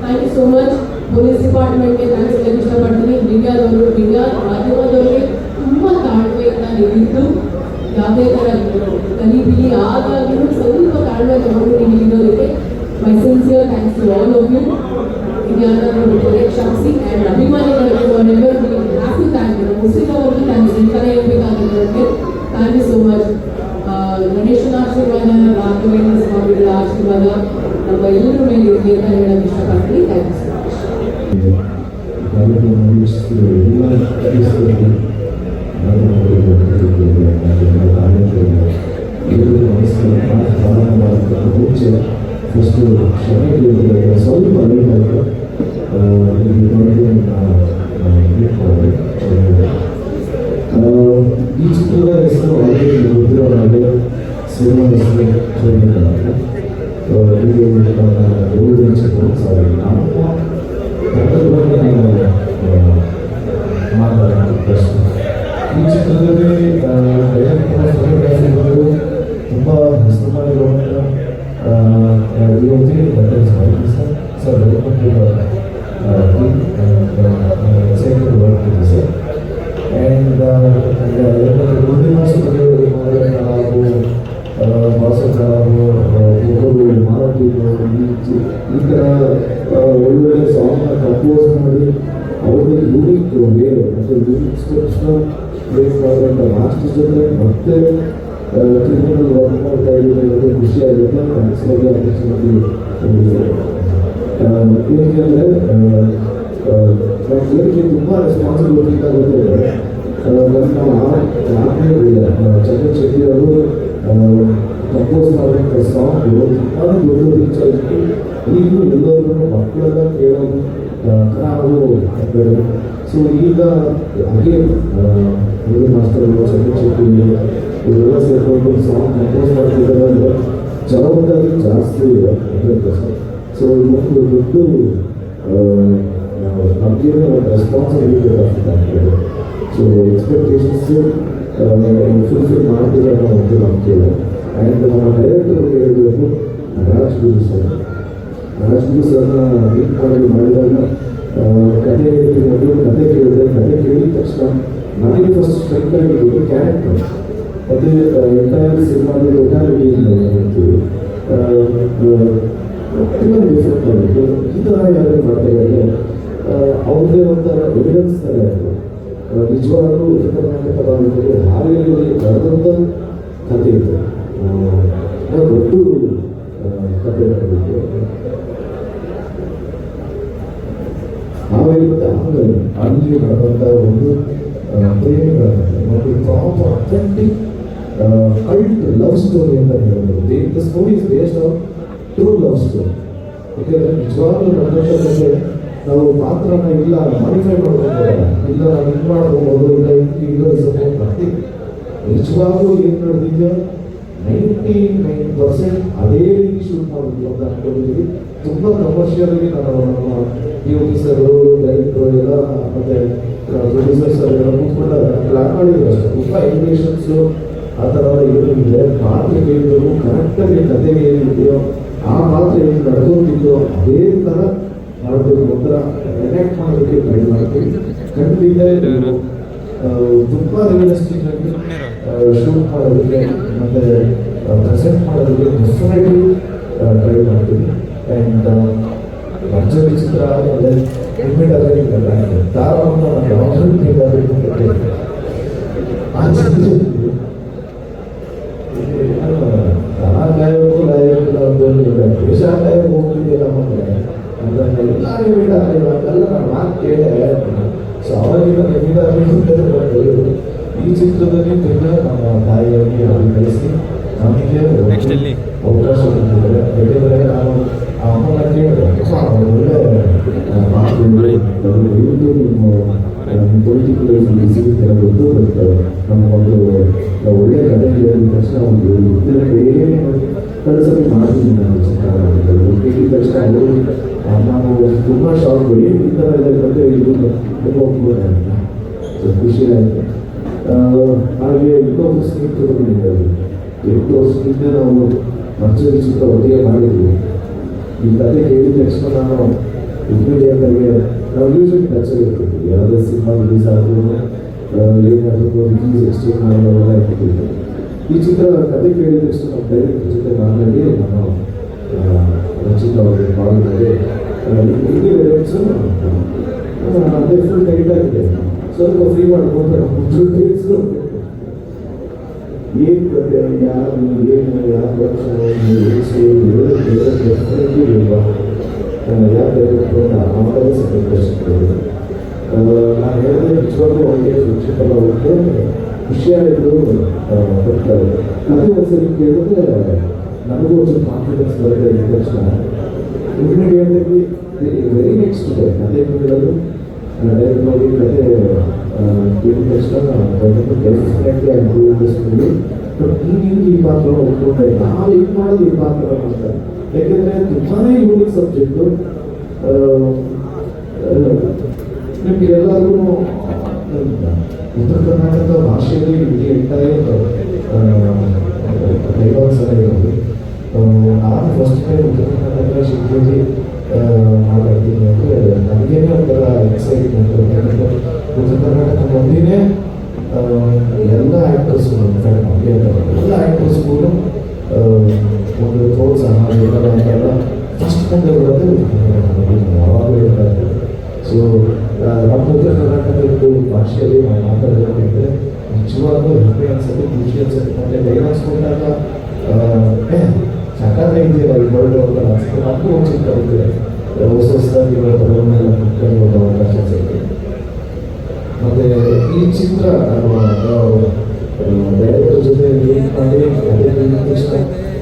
thank you so much police ಡಿಪಾರ್ಟ್ಮೆಂಟ್ಗೆ thanks ಹೇಳಕ್ಕೆ ಇಷ್ಟಪಡ್ತೀನಿ ದಿವ್ಯಾದವರು ದಿವ್ಯಾ ಮಾಧ್ಯಮದವರಿಗೆ ತುಂಬ ತಾಳ್ಮೆಯಿಂದ ನಿಂತು ಯಾವುದೇ ಥರ ಕಲಿಬಿಲಿ ಆದಾಗ್ಲೂ ಸ್ವಲ್ಪ ತಾಳ್ಮೆ ತಗೊಂಡು ನೀವು ಇರೋದಕ್ಕೆ my sincere thanks to all of you ಇದೆಲ್ಲರೂ ಬಿಟ್ಟರೆ ಕ್ಷಮಿಸಿ ಆ್ಯಂಡ್ ಅಭಿಮಾನಿಗಳಿಗೆ never we have to thank you Muslim ಅವ್ರಿಗೆ ಥ್ಯಾಂಕ್ಸ್ ಇಂಥನೇ ಇರಬೇಕಾಗಿರೋದಕ್ಕೆ ಥ್ಯಾಂಕ್ ಯು ಸೋ ಮಚ್ ಗಣೇಶನ ಆಶೀರ್ವಾದ ರಾಘವೇಂದ್ರ ಸ್ವಾಮಿಗಳ ಆಶೀರ್ವಾದ ನಮ್ಮ ಎಲ್ಲರ ಮೇಲೆ ಇರಲಿ ಅಂತ ಹೇಳಕ್ಕೆ ಇಷ್ಟಪಡ್ತೀನಿ ಥ್ಯಾಂಕ್ ಯು ಸೊ ಮಚ್ ಕಾರ್ಯಕ್ರಮ ವೀಕ್ಷಿಸಿದ ಎಲ್ಲ ಕ್ರೈಸ್ತರಿಗೆ ನಾನು ಮಾಡಿರುವ ಕಾರ್ಯಕ್ರಮ ಕಾರ್ಯಕ್ರಮ ಎಲ್ಲರಿಗೂ ನಮಸ್ಕಾರ ನಾನು ಪ್ರಾರಂಭ ಮಾಡೋದಕ್ಕೆ ಮುಂಚೆ ಫಸ್ಟು ಕ್ಷಮೆ ಕೇಳಿದ್ರೆ ಸ್ವಲ್ಪ ಲೇಟ್ ಆಯಿತು ಇದು ಮೀಟ್ ಮಾಡಿದೆ ಈ ಚಿತ್ರದ ಹೆಸರು ಆಲ್ರೆಡಿ ಗೊತ್ತಿರೋ ಹಾಗೆ ಸಿನಿಮಾ ಹೆಸರು ಟ್ರೈನಿಂಗ್ ಇದು ನನ್ನ ಏಳನೇ ಚಿತ್ರ ಸಾರಿ ನಾನು ಕನ್ನಡ ಬಗ್ಗೆ ನಾನು ಮಾತಾಡೋದು ಪ್ರಶ್ನೆ ಈ ಚಿತ್ರದಲ್ಲಿ ಡೈರೆಕ್ಟರ್ ಫೋಟೋಗ್ರಾಫಿಗಳು ಹಾಗೆ ಮುರುಳಿ ಮಾಸ್ತರ್ಗಳು ಚಂದ್ರನ್ ಶೆಟ್ಟಿ ಇವರೆಲ್ಲ ಸೇರಿಕೊಂಡು ಸಾಂಗ್ ಕಂಪೋಸ್ ಮಾಡ್ತಿದ್ದಾರೆ ಅಂದರೆ ಜವಾಬ್ದಾರಿ ಜಾಸ್ತಿ ಸರ್ ಸೊ ಇದೊಂದು ದೊಡ್ಡ ನಮಗೆ ಒಂದು ರೆಸ್ಪಾನ್ಸಿಬಿಲಿಟಿ ಆಗ್ತದೆ ಸೊ ಎಕ್ಸ್ಪೆಕ್ಟೇಷನ್ಸ್ ಫುಲ್ಫಿಲ್ ಮಾಡ್ತೀರ ಅಂತ ಒಂದು ನಂಬಿಕೆ ಇದೆ ಆ್ಯಂಡ್ ನಮ್ಮ ಡೈರೆಕ್ಟರ್ ಹೇಳಬೇಕು ರಾಜ್ ಗುರು ಸರ್ ರಾಜ್ ಗುರು ಸರ್ನ ಮೀಟ್ ಮಾಡಿ ಮಾಡಿದಾಗ ಕತೆ ಹೇಳ್ತೀನಿ ಅಂದ್ರೆ ಕತೆ ಕೇಳಿದೆ ಕತೆ ಕೇಳಿದ ತಕ್ಷಣ ನನಗೆ ಫಸ್ಟ್ ಸ್ಟ್ರೈಕ್ ಆಗಿರೋದು ಕ್ಯಾರೆಕ್ಟರ್ ಅದು ಎಂಟೈರ್ ಸಿನಿಮಾದ ಟೋಟಾಲಿಟಿ ತುಂಬ ಡಿಫ್ರೆಂಟ್ ಆಗಿತ್ತು ಈ ಥರ ಯಾರು ಮಾಡ್ತಾರೆ ಅಂದರೆ ಅವ್ರದ್ದೇ ಒಂಥರ ಎವಿಡೆನ್ಸ್ ಥರ ಇತ್ತು ನಿಜವಾಗ್ಲೂ ಉತ್ತರ ಕರ್ನಾಟಕ ಭಾಗದಲ್ಲಿ ಹಾವೇರಿಯಲ್ಲಿ ನಡೆದಂಥ ಕಥೆ ಇದೆ ದೊಡ್ಡ ಕಥೆ ನಡೆದಿತ್ತು ಒಂದು ಆ, ಪ್ರೇಮಿಗಳ ಕಥೆ ಮತ್ತು proper authentic cult love story ಅಂತ ಹೇಳ್ಬೋದು. The story is based on true love story ಯಾಕೆಂದರೆ ನಿಜವಾಗ್ಲೂ ಕಥೆ ನಾವು ಪಾತ್ರನ ಇಲ್ಲ ಮಾಡಿಫೈ ಮಾಡ್ಬೋದು ಇಲ್ಲ ನಾವು ಇದು ಮಾಡ್ಬೋದು ಇಲ್ಲ ಇಲ್ಲ ಸಪೋರ್ಟ್ ಮಾಡ್ತೀವಿ ನಿಜವಾಗ್ಲೂ ಏನು ನಡೆದಿದೆಯೋ ನೈಂಟಿ ನೈನ್ ಪರ್ಸೆಂಟ್ ಅದೇ ರೀತಿ ಶೂಟ್ ಮಾಡಬೇಕು ಅಂತ ಅನ್ಕೊಂಡಿದ್ದೀವಿ ತುಂಬ ಕಮರ್ಷಿಯಲ್ ನಾನು ನಮ್ಮ ಡಿ ಆಫೀಸರು ಲೈಟು ಎಲ್ಲ ಮತ್ತೆ ಸರ್ ಎಲ್ಲ ಕೂತ್ಕೊಂಡಾಗ ಪ್ಲಾನ್ ಮಾಡಿದ್ರು ತುಂಬ ಎಲಿಮಿನೇಷನ್ಸು ಆ ಥರ ಏನಿದೆ ಪಾತ್ರ ಹೇಳಿದ್ರು ಕರೆಕ್ಟಾಗಿ ಕಥೆಗೆ ಏನಿದೆಯೋ ಆ ಪಾತ್ರ ಏನು ನಡ್ಕೊಂತಿದೆಯೋ ಅದೇ ಥರ ಮಾಡಬೇಕು ಒಂಥರ ಎನೆಕ್ಟ್ ಮಾಡೋದಕ್ಕೆ ಟ್ರೈ ಮಾಡ್ತೀವಿ. ಖಂಡಿತ ತುಂಬ ರಿಯಲಿಸ್ಟಿಕ್ ಆಗಿ ಶೂಟ್ ಮಾಡೋದಕ್ಕೆ ಮತ್ತೆ ಪ್ರೆಸೆಂಟ್ ಮಾಡೋದಕ್ಕೆ ಡೆಫಿನೆಟ್ಲಿ ಟ್ರೈ ಮಾಡ್ತೀವಿ. ಆ್ಯಂಡ್ ಭರ್ಜರಿ ಚಿತ್ರ ಆದಮೇಲೆ ರಿಪೀಟ್ ಆಗಲಿಲ್ಲ ತಾರವನ್ನು ನಾನು ಯಾವಾಗಲೂ ಕೇಳ್ತೀನಿ. ಆ ಆಗಲಿಲ್ಲ ಅಂತೆಲ್ಲ ನಾನು ಮಾತು ಕೇಳಿದೆ ಸೊ ಅವಾಗಿಂದ ಈ ಚಿತ್ರದಲ್ಲಿ ತಿರ್ಗ ನಮ್ಮ ತಾಯಿಯಾಗಿ ಅಭಿನಯಿಸಿ ನಮಗೆ ಅವಕಾಶ ಕೊಟ್ಟಿದ್ದಾರೆ ಯಾಕೆಂದರೆ ನಾನು ಆ ಅಮ್ಮನ ಕೇಳಿದೆ ಅಮ್ಮ, ಒಳ್ಳೆ ಆ, ಮಾತು ದಯವಿಟ್ಟು ನಿಮ್ಮ ಪೊಲಿಟಿಕಲ್ ನಮ್ಮ ಒಂದು ಒಳ್ಳೆ ಕಥೆ ತಕ್ಷಣ ಒಂದು ಏನು ಕಳಿಸಲು ಮಾಡ್ತೀನಿ ನಾನು ತಕ್ಷಣ ಅವರು ನಾವು ತುಂಬ ಶಾಕ್ ಏನು ಈ ಇದೆ ಇದು ಹಾಗೆ ಸ್ನೇಹಿತರು ಎಂಟು ವರ್ಷದಿಂದ ನಾವು ಮಂಚೂರಿ ಚಿತ್ರ ಒಟ್ಟಿಗೆ ಮಾಡಿದ್ವಿ ಈ ಕತೆ ಕೇಳಿದ ತಕ್ಷಣ ನಾನು ಇಮಿಡಿಯೇಟ್ ಆಗಿ ನಾವು ಮ್ಯೂಸಿಕ್ ಟಚ್ ಆಗಿರ್ತೀವಿ ಯಾವುದೇ ಸಿನಿಮಾ ರಿಲೀಸ್ ಆದ್ರೂ ಏನಾದರೂ ರಿಲೀಸ್ ಎಕ್ಸ್ಚೇಂಜ್ ಮಾಡೋದೆಲ್ಲ ಇರ್ತೀವಿ ಈ ಚಿತ್ರ ಕತೆ ಕೇಳಿದ ತಕ್ಷಣ ನಮ್ಮ ಡೈರೆಕ್ಟರ್ ಜೊತೆ ಮಾತಾಡಿ ನಾನು ರಚಿತ ಅವರು ಅವರಿಗೆ ಕಾಲ್ ಮಾಡಿ ಇಲ್ಲಿ ಡೈರೆಕ್ಟ್ಸ್ ಅದೇ ಫುಲ್ ಟೈಟ್ ಆಗಿದೆ. ಸ್ವಲ್ಪ ಫ್ರೀ ಮಾಡ್ಕೊಂಡು ಏನು ಯಾವ ವರ್ಷ ಇಲ್ವಾ ಯಾವ ಡೈರೆಕ್ಟರ್ ಆಮೇಲೆ ಸೆಕೆಂಡ್ ಕ್ವಶನ್ ನಾನು ಹೇಳಿದ್ರೆ ನಿಜವಾಗ್ಲೂ ಅವ್ರಿಗೆ ಪ್ರಿನ್ಸಿಪಲ್ ಅವ್ರಿಗೆ ಖುಷಿಯಾಗಿದ್ದು ಬರ್ತಾರೆ ಅದೇ ಒಂದ್ಸರಿ ಕೇಳಿದ್ರೆ ನನಗೂ ಒಂಚೂರು ಕಾನ್ಫಿಡೆನ್ಸ್ ಬರುತ್ತೆ ಇದ್ದ ತಕ್ಷಣ. ಇಮಿಡಿಯೇಟಾಗಿ ವೆರಿ ನೆಕ್ಸ್ಟ್ ಡೇ ಅದೇ ಹೇಳೋದು ಡೈರೆಕ್ಟ್ ಹೋಗಿ ಕತೆ ತಕ್ಷಣ definitely I do this movie but ನೀನು ಈ ಪಾತ್ರ ಒಪ್ಕೊಂಡೆ ನಾವು ಇದು ಮಾಡೋದು ಈ ಪಾತ್ರ ಅಂತ ತುಂಬಾ ಯೂನಿಕ್ ಸಬ್ಜೆಕ್ಟು ನಿಮಗೆ ಎಲ್ಲರಿಗೂ ಉತ್ತರ ಕರ್ನಾಟಕದ ಭಾಷೆಯಲ್ಲಿ ಇಡೀ ಎಂಟೈರ್ ಡೈಲಾಗ್ಸ್ ಎಲ್ಲ ಇರೋದು ನಾನು ಫಸ್ಟ್ ಟೈಮ್ ಉತ್ತರ ಕರ್ನಾಟಕ ಶಿವಪೂಜೆ ಮಾತಾಡ್ತೀನಿ ಅಂದರೆ ನನಗೇನೆ ಒಂಥರ ಎಕ್ಸೈಟ್ಮೆಂಟ್ ಯಾಕಂದರೆ ಉತ್ತರ ಕರ್ನಾಟಕ ಮಂದಿನೇ ಆ, ಎಲ್ಲ ಆ್ಯಕ್ಟರ್ಸ್ಗಳು ಎಲ್ಲ ಕೂಡ ಒಂದು ಪ್ರೋತ್ಸಾಹ ಎಲ್ಲ ಫಸ್ಟ್ ಮುಂದೆ ಬರೋದು ಯಾವಾಗಲೂ ಹೇಳ್ತಾ ಸೊ ನಮ್ಮ ಉತ್ತರ ಕರ್ನಾಟಕದ್ದು ಭಾಷೆಯಲ್ಲಿ ನಾವು ಮಾತಾಡಬೇಕಂದ್ರೆ ನಿಜವಾಗ್ಲೂ ಹೆಮ್ಮೆ ಅನ್ಸುತ್ತೆ ಖುಷಿ ಅನ್ಸುತ್ತೆ. ಮತ್ತೆ ಡೈಲಾಗ್ಸ್ ಕೊಟ್ಟಾಗ ಸಕಾಲಾಗಿದೆಯಲ್ಲ ಈ ವರ್ಡ್ ಅಂತ ಅನ್ಸುತ್ತೆ ನಮಗೂ ಒಂದು ಕಲಿತಿದೆ ಹೊಸ ಹೊಸದಾಗಿ ಅವಕಾಶ ಮತ್ತೆ ಈ ಚಿತ್ರ ಡೈರೆಕ್ಟರ್ ಜೊತೆ ಹೇಳಿದ ತಕ್ಷಣ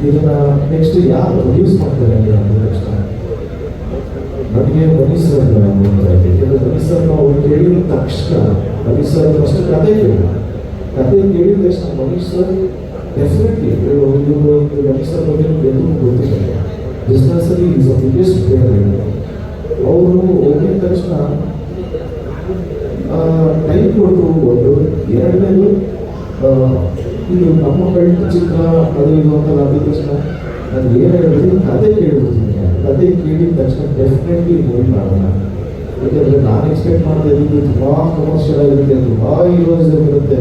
ಇದನ್ನ ನೆಕ್ಸ್ಟ್ ಯಾರು ಪ್ರೊಡ್ಯೂಸ್ ಮಾಡ್ತಾರೆ ಅಂತ ತಕ್ಷಣ ನನಗೆ ಮನೀಶ್ ಸರ್ ಯಾಕಂದ್ರೆ ಸರ್ ನಾವು ಕೇಳಿದ ತಕ್ಷಣ ಮನೀಶ್ ಸರ್ ಫಸ್ಟ್ ಕತೆ ಕೇಳಿ ಕತೆ ಕೇಳಿದ ತಕ್ಷಣ ಮನೀಶ್ ಸರ್ ಡೆಫಿನೆಟ್ಲಿ ಸರ್ ಬಗ್ಗೆ ಎಲ್ಲರೂ ಗೊತ್ತಿಲ್ಲ. ಬಿಸ್ನೆಸ್ಸಲ್ಲಿ ಈಸ್ ಅ ಬಿಗ್ಗೆಸ್ಟ್ ಅವರು ಹೋಗಿದ ತಕ್ಷಣ ಟೈಮ್ ಕೊಟ್ಟು ಒಂದು ಎರಡನೇದು ಇದು ನಮ್ಮ ಕಣ್ಣು ಚಿತ್ರ ಅದು ಇದು ಅಂತ ಅಂದ ತಕ್ಷಣ ನಾನು ಏನು ಹೇಳಿದ್ರು ಕತೆ ಕೇಳಿಬಿಡ್ತೀನಿ ಕತೆ ಕೇಳಿದ ತಕ್ಷಣ ಡೆಫಿನೆಟ್ಲಿ ಮೂವಿ ಮಾಡೋಣ. ಯಾಕಂದರೆ ನಾನು ಎಕ್ಸ್ಪೆಕ್ಟ್ ಮಾಡ್ತಾ ಇದ್ದಿದ್ದು ತುಂಬ ಕಮರ್ಷಿಯಲ್ ಆಗಿರುತ್ತೆ, ತುಂಬ ಹೀರೋಸ್ ಇರುತ್ತೆ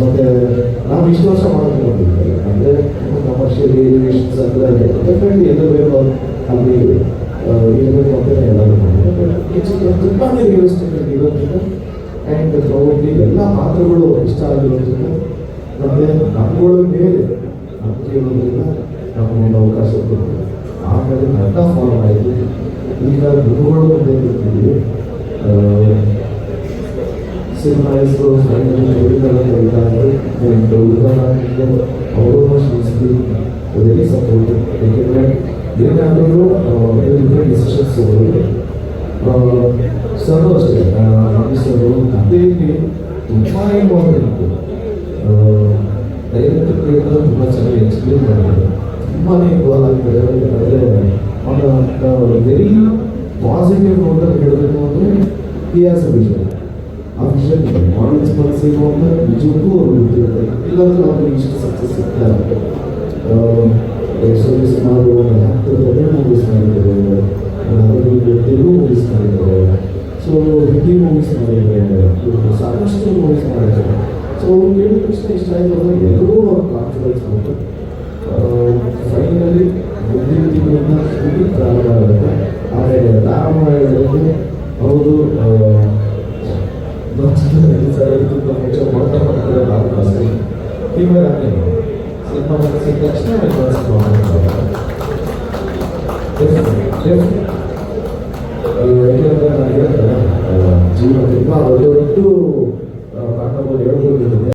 ಮತ್ತು ನಾವು ಇಷ್ಟು ವರ್ಷ ಮಾಡೋದು ಅಂದರೆ ಕಮರ್ಷಿಯಲ್ ಏರಿಯೇಷನ್ಸ್ ಅಂದರೆ ಡೆಫಿನೆಟ್ಲಿ ಎಲ್ಲ ಬೇಕೋ ಅಲ್ಲಿ ಇರಬೇಕು ಅಂತ ಎಲ್ಲರೂ ತುಂಬಾ ರಿಯಲಿಸ್ಟಿಕ್ ಇರೋದ್ರಿಂದ ಆ್ಯಂಡ್ ಪ್ರಾಬಬ್ಲಿ ಎಲ್ಲ ಪಾತ್ರಗಳು ಇಷ್ಟ ಆಗಿರೋದ್ರಿಂದ ನಮಗೆ ನಮ್ಮಗಳ ಮೇಲೆ ನಂಬಿಕೆ ಇರೋದ್ರಿಂದ ನಮಗೊಂದು ಅವಕಾಶ ಕೊಡ್ತೀವಿ ಆಮೇಲೆ ನನ್ನ ಫಾಲೋ ಆಯಿತು ಈಗ ಗುರುಗಳು ಮುಂದೆ ಇರ್ತಿದ್ವಿ ಸಿನಿಮಾ ಹೆಸರು ಅವರು ಶ್ರೀಸ್ತಿ ವೆರಿ ಸಪೋರ್ಟ್ ಏಕೆಂದರೆ ಏನಾದರೂ ಡಿಫ್ರೆಂಟ್ ಡಿಸಿಷನ್ಸ್ ತಗೊಳ್ಳೋದು ಸರ್. ಅಷ್ಟೇ. ಸರ್ ಕಥೆಯಲ್ಲಿ ತುಂಬ ಇಂಪಾರ್ಟೆಂಟ್ ಡೈರೆಕ್ಟರ್ ಕೇಳಿದ್ರೆ ತುಂಬ ಚೆನ್ನಾಗಿ ಎಕ್ಸ್ಪ್ಲೇನ್ ಮಾಡಿದ್ದಾರೆ ತುಂಬಾ ಇನ್ವಾಲ್ವ್ ಆಗಿದ್ದಾರೆ. ಅವರ ವೆರಿ ಪಾಸಿಟಿವ್ ನೋಟಲ್ಲಿ ಹೇಳಬೇಕು ಅಂದರೆ ಇತಿಹಾಸ ವಿಷನ್ ಆ ಮನಸ್ಸಿಗೆ ನಿಜಕ್ಕೂ ಅವರು ಗೊತ್ತಿರ್ತಾರೆ ಇಲ್ಲಾಂದ್ರೆ ಅವ್ರಿಗೆ ಇಷ್ಟು ಸಕ್ಸಸ್ ಸಿಗ್ತಾ ಸುಮಾರು ಒಂದು ಹತ್ತು ಮೂವೀಸ್ ಮಾಡಿದ್ದಾರೆ ತೆಲುಗು ಮೂವೀಸ್ ಮಾಡಿದ್ದಾರೆ ಸೊ ಹಿಂದಿ ಮೂವೀಸ್ ಮಾಡಿದ್ದಾರೆ ಸಾಕಷ್ಟು ಮೂವೀಸ್ ಮಾಡಿದ್ದಾರೆ ಸೊ ಅವ್ರು ಕೇಳಿದ ತಕ್ಷಣ ಇಷ್ಟ ಆಯಿತು ಅಂದರೆ ಎಲ್ಲರೂ ಅವ್ರ ಕಾನ್ಫಿಡೆನ್ಸ್ ಬಂತು ಫೈನಲಿ ಮುಂದಿನ ತಿಂಗಳಿಂದ ಶೂಟಿಂಗ್ ಪ್ರಾರಂಭ ಆಗುತ್ತೆ ಆಮೇಲೆ ರಾಮಾಯಣದಲ್ಲಿ ಅವರು ಮುಂಚೆ ಮೊದಲ ಮಾಡ್ತಾರೆ ರಾಮದಾಸ ಇವಾಗ ಸಿನಿಮಾ ಮುಗಿಸಿದ ತಕ್ಷಣ ಜೀವನ ತುಂಬ ದೊಡ್ಡ ಕಾರಣಗಳು ಹೇಳ್ಬೋದು